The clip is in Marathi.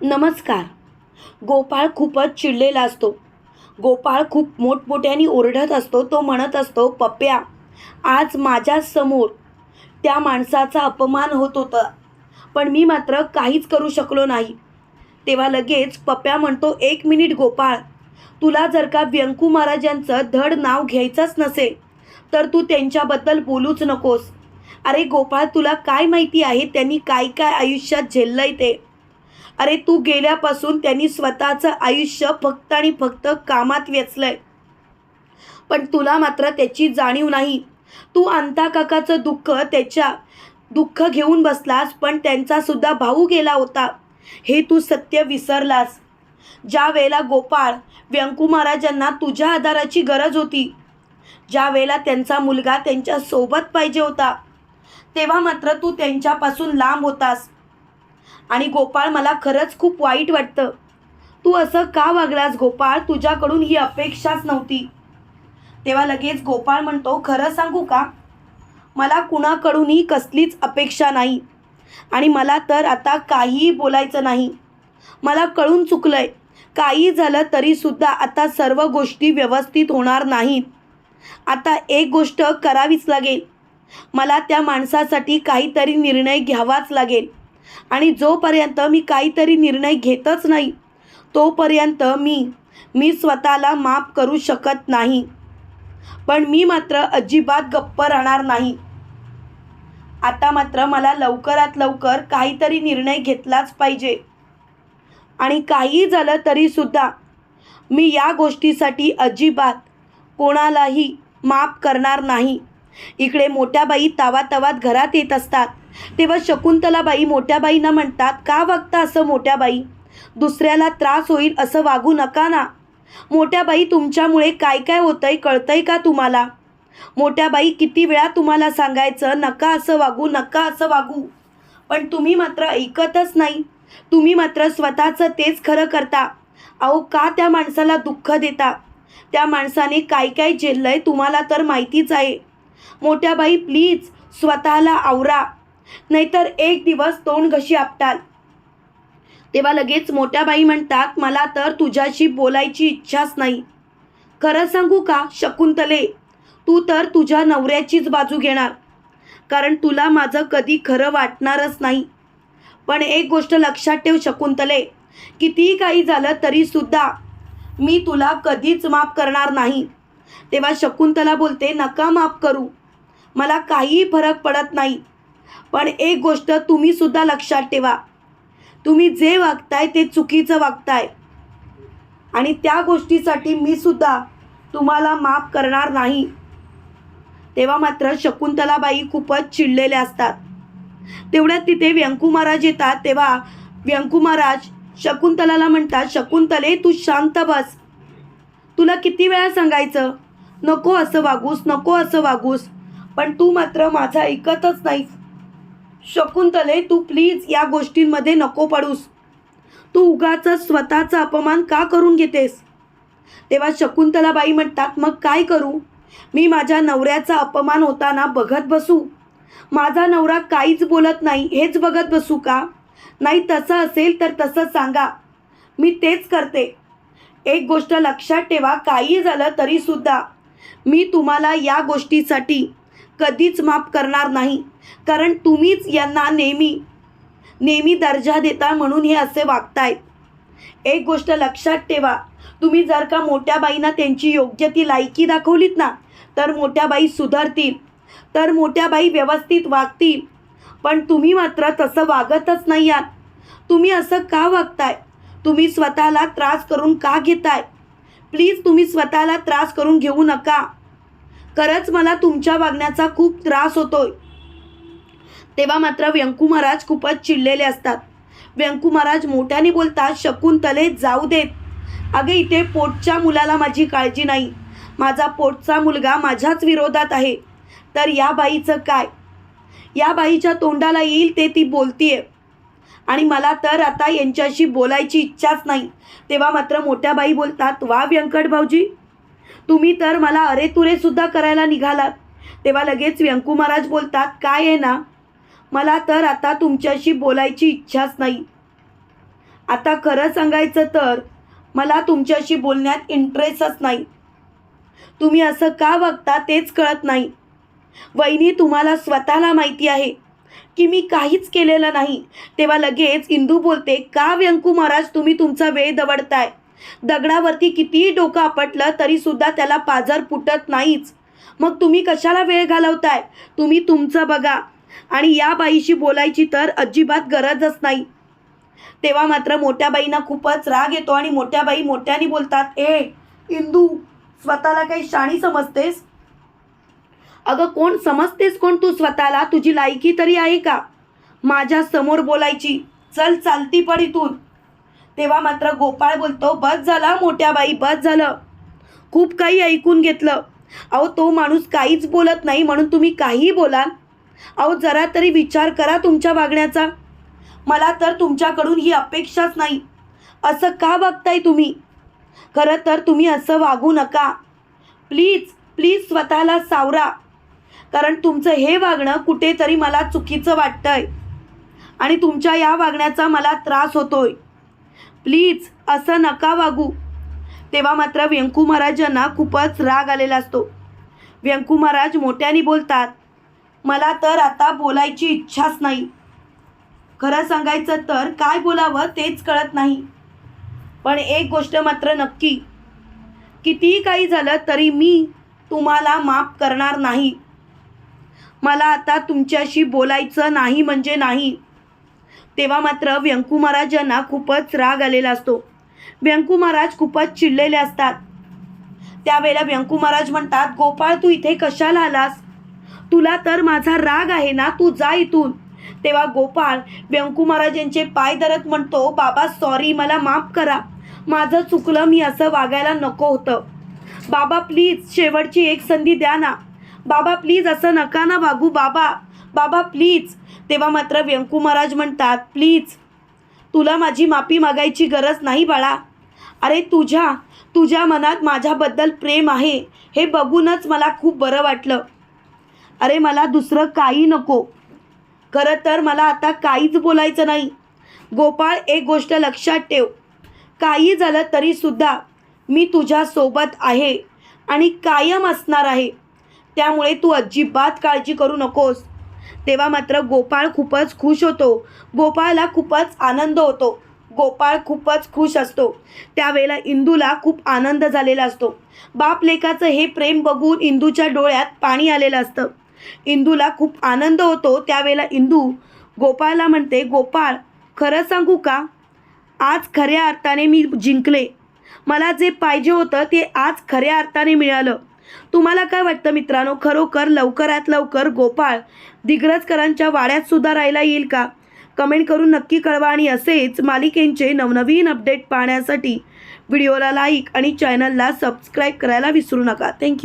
नमस्कार. गोपाळ खूपच चिडलेला असतो. गोपाळ खूप मोठमोठ्याने ओरडत असतो तो म्हणत असतो पप्प्या आज माझ्यासमोर त्या माणसाचा अपमान होत होता. पण मी मात्र काहीच करू शकलो नाही. तेव्हा लगेच पप्प्या म्हणतो एक मिनिट गोपाळ तुला जर का व्यंकू महाराजांचं धड नाव घ्यायचंच नसेल तर तू त्यांच्याबद्दल बोलूच नकोस. अरे गोपाळ तुला काय माहिती आहे? त्यांनी काय काय आयुष्यात झेललंय ते? अरे तू गेल्यापासून त्यांनी स्वतःचं आयुष्य फक्त आणि फक्त कामात वेचलंय पण तुला मात्र त्याची जाणीव नाही. तू अंता काकाचं दुःख त्याच्या दुःख घेऊन बसलास पण त्यांचा सुद्धा भाऊ गेला होता. हे तू सत्य विसरलास. ज्या वेळेला गोपाळ व्यंकू महाराजांना तुझ्या आधाराची गरज होती ज्या वेळेला त्यांचा मुलगा त्यांच्यासोबत पाहिजे होता तेव्हा मात्र तू त्यांच्यापासून लांब होतास. आणि गोपाळ मला खरंच खूप वाईट वाटतं. तू असं का वागलास गोपाळ? तुझ्याकडून ही अपेक्षाच नव्हती. तेव्हा लगेच गोपाळ म्हणतो खरं सांगू का? मला कुणाकडूनही कसलीच अपेक्षा नाही. आणि मला तर आता काहीही बोलायचं नाही. मला कळून चुकलंय. काही झालं तरीसुद्धा आता सर्व गोष्टी व्यवस्थित होणार नाहीत. आता एक गोष्ट करावीच लागेल. मला त्या माणसासाठी काहीतरी निर्णय घ्यावाच लागेल. आणि जोपर्यंत मी काहीतरी निर्णय घेतच नाही तोपर्यंत मी मी स्वतःला माफ करू शकत नाही. पण मी मात्र अजिबात गप्प राहणार नाही. आता मात्र मला लवकरात लवकर काहीतरी निर्णय घेतलाच पाहिजे. आणि काही झालं तरीसुद्धा मी या गोष्टीसाठी अजिबात कोणालाही माफ करणार नाही. इकडे मोठ्या बाई तावा तवात घरात येत असतात. तेव्हा शकुंतलाबाई मोठ्या बाईंना म्हणतात का वागता असं मोठ्या बाई दुसऱ्याला त्रास होईल असं वागू नका ना. मोठ्या बाई तुमच्यामुळे काय काय होतंय कळतंय का तुम्हाला? मोठ्या बाई किती वेळा तुम्हाला सांगायचं नका असं वागू नका असं वागू. पण तुम्ही मात्र ऐकतच नाही. तुम्ही मात्र स्वतःचं तेच खरं करता. अहो का त्या माणसाला दुःख देता? त्या माणसाने काय काय झेललंय तुम्हाला तर माहितीच आहे. मोठ्या बाई प्लीज स्वतःला आवरा. नाहीतर एक दिवस तोंड घशी आपटाल. तेव्हा लगेच मोठ्या बाई म्हणतात मला तर तुझ्याशी बोलायची इच्छाच नाही. खरं सांगू का शकुंतले? तू तर तुझ्या नवऱ्याचीच बाजू घेणार. कारण तुला माझं कधी खरं वाटणारच नाही. पण एक गोष्ट लक्षात ठेव शकुंतले कितीही काही झालं तरीसुद्धा मी तुला कधीच माफ करणार नाही. तेव्हा शकुंतला बोलते नका माफ करू. मला काहीही फरक पडत नाही. पण एक गोष्ट तुम्ही सुद्धा लक्षात ठेवा. तुम्ही जे वागताय ते चुकीचं वागताय. आणि त्या गोष्टीसाठी मी सुद्धा तुम्हाला माफ करणार नाही. तेव्हा मात्र शकुंतलाबाई खूपच चिडलेल्या असतात. तेवढ्यात तिथे व्यंकू महाराज येतात. तेव्हा व्यंकू महाराज शकुंतलाला म्हणतात शकुंतले तू शांत बस. तुला किती वेळा सांगायचं नको असं वागूस नको असं वागूस. पण तू मात्र माझं ऐकतच नाहीस. शकुंतले तू प्लीज या गोष्टींमध्ये नको पडूस. तू उगाच स्वतःचा अपमान का करून घेतेस? तेव्हा शकुंतलाबाई म्हणतात मग काय करू? मी माझ्या नवऱ्याचा अपमान होताना बघत बसू. माझा नवरा काहीच बोलत नाही हेच बघत बसू का? नाही तसं असेल तर तसं सांगा. मी तेच करते. एक गोष्ट लक्षात ठेवा काही झालं तरीसुद्धा मी तुम्हाला या गोष्टीसाठी कधीच माफ करणार नाही. कारण तुम्हीच यांना नेहमी नेहमी दर्जा देता म्हणून हे असे वागतायत. एक गोष्ट लक्षात ठेवा. तुम्ही जर का मोठ्या बाईंना त्यांची योग्य ती लायकी दाखवलीत ना तर मोठ्या बाई सुधारतील. तर मोठ्या बाई व्यवस्थित वागतील. पण तुम्ही मात्र तसं वागतच नाही आहात. तुम्ही असं का वागताय? तुम्ही स्वतःला त्रास करून का घेताय? प्लीज तुम्ही स्वतःला त्रास करून घेऊ नका. खरंच मला तुमच्या वागण्याचा खूप त्रास होतोय. तेव्हा मात्र व्यंकू महाराज खूपच चिडलेले असतात. व्यंकू महाराज मोठ्याने बोलतात शकुंतले जाऊ देत. अगे इथे पोटच्या मुलाला माझी काळजी नाही. माझा पोटचा मुलगा माझ्याच विरोधात आहे. तर या बाईचं काय? या बाईच्या तोंडाला येईल ते ती बोलतीये. आणि मला तर आता यांच्याशी बोलायची इच्छाच नाही. तेव्हा मात्र मोठ्या बाई बोलतात वा व्यंकट भाऊजी तुम्ही तर मला अरे तुरे सुद्धा करायला निघालात. तेव्हा लगेच व्यंकू महाराज बोलतात काय आहे ना? मला तर आता तुमच्याशी बोलायची इच्छाच नाही. आता खरं सांगायचं तर मला तुमच्याशी बोलण्यात इंटरेस्टच नाही. तुम्ही असं का बघता तेच कळत नाही. वहिनी तुम्हाला स्वतःला माहिती आहे की मी काहीच केलेलं नाही. तेव्हा लगेच इंदू बोलते का व्यंकू महाराज तुम्ही तुमचा वेळ दवडताय? दगडावरती कितीही डोकं आपटलं तरीसुद्धा त्याला पाजर फुटत नाहीच. मग तुम्ही कशाला वेळ घालवताय? तुम्ही तुमचं बघा. आणि या बाईशी बोलायची तर अजिबात गरजच नाही. तेव्हा मात्र मोठ्या बाईंना खूपच राग येतो आणि मोठ्या बाई मोठ्याने बोलतात ए इंदू स्वतःला काही शाणी समजतेस? अगं कोण समजतेस कोण तू स्वतःला? तुझी लायकी तरी आहे का? माझ्यासमोर बोलायची. चल चालती पड इथून. तेव्हा मात्र गोपाळ बोलतो बस झाला मोठ्या बाई बस झालं. खूप काही ऐकून घेतलं. अहो तो माणूस काहीच बोलत नाही म्हणून तुम्ही काहीही बोलाल. अहो जरा तरी विचार करा तुमच्या वागण्याचा. मला तर तुमच्याकडून ही अपेक्षाच नाही. असं का वागताय तुम्ही? खरं तर तुम्ही असं वागू नका. प्लीज प्लीज स्वतःला सावरा. कारण तुमचं हे वागणं कुठेतरी मला चुकीचं वाटतंय. आणि तुमच्या या वागण्याचा मला त्रास होतोय. प्लीज असं नका वागू. तेव्हा मात्र व्यंकू महाराजांना खूपच राग आलेला असतो. व्यंकू महाराज मोठ्याने बोलतात मला तर आता बोलायची इच्छाच नाही. खरं सांगायचं तर काय बोलावं तेच कळत नाही. पण एक गोष्ट मात्र नक्की कितीही काही झालं तरी मी तुम्हाला माफ करणार नाही. मला आता तुमच्याशी बोलायचं नाही म्हणजे नाही. तेव्हा मात्र व्यंकू महाराजांना खूपच राग आलेला असतो. व्यंकू महाराज खूपच चिडलेले असतात. त्यावेळेला व्यंकू महाराज म्हणतात गोपाळ तू इथे कशाला आलास? तुला तर माझा राग आहे ना तू जा इथून. तेव्हा गोपाळ व्यंकू महाराज यांचे पाय धरत म्हणतो बाबा सॉरी मला माफ करा. माझं चुकलं मी असं वागायला नको होतं. बाबा प्लीज शेवटची एक संधी द्या ना. बाबा प्लीज असं नका ना वागू बाबा. बाबा प्लीज तेव्हा मात्र व्यंकू महाराज म्हणतात प्लीज तुला माझी माफी मागायची गरज नाही बाळा. अरे तुझ्या तुझ्या मनात माझ्याबद्दल प्रेम आहे हे बघूनच मला खूप बरं वाटलं. अरे मला दुसरं काही नको. खरं तर मला आता काहीच बोलायचं नाही. गोपाळ एक गोष्ट लक्षात ठेव. काही झालं तरीसुद्धा मी तुझ्यासोबत आहे आणि कायम असणार आहे. त्यामुळे तू अजिबात काळजी करू नकोस. तेव्हा मात्र गोपाळ खूपच खुश होतो. गोपाळला खूपच आनंद होतो. गोपाळ खूपच खुश असतो. त्यावेळेला इंदूला खूप आनंद झालेला असतो. बाप लेखाचं हे प्रेम बघून इंदूच्या डोळ्यात पाणी आलेलं असतं. इंदूला खूप आनंद होतो. त्यावेळेला इंदू गोपाळला म्हणते गोपाळ खरं सांगू का? आज खऱ्या अर्थाने मी जिंकले. मला जे पाहिजे होतं ते आज खऱ्या अर्थाने मिळालं. तुम्हाला काय वाटतं मित्रांनो? खरोखर लवकरात लवकर गोपाळ दिग्रजकरांच्या वाड्यात सुद्धा राहायला येईल का? कमेंट करून नक्की कळवा आणि असेच मालिकेंचे नवनवीन अपडेट पाहण्यासाठी व्हिडिओला लाईक आणि चॅनलला सबस्क्राईब करायला विसरू नका. थँक्यू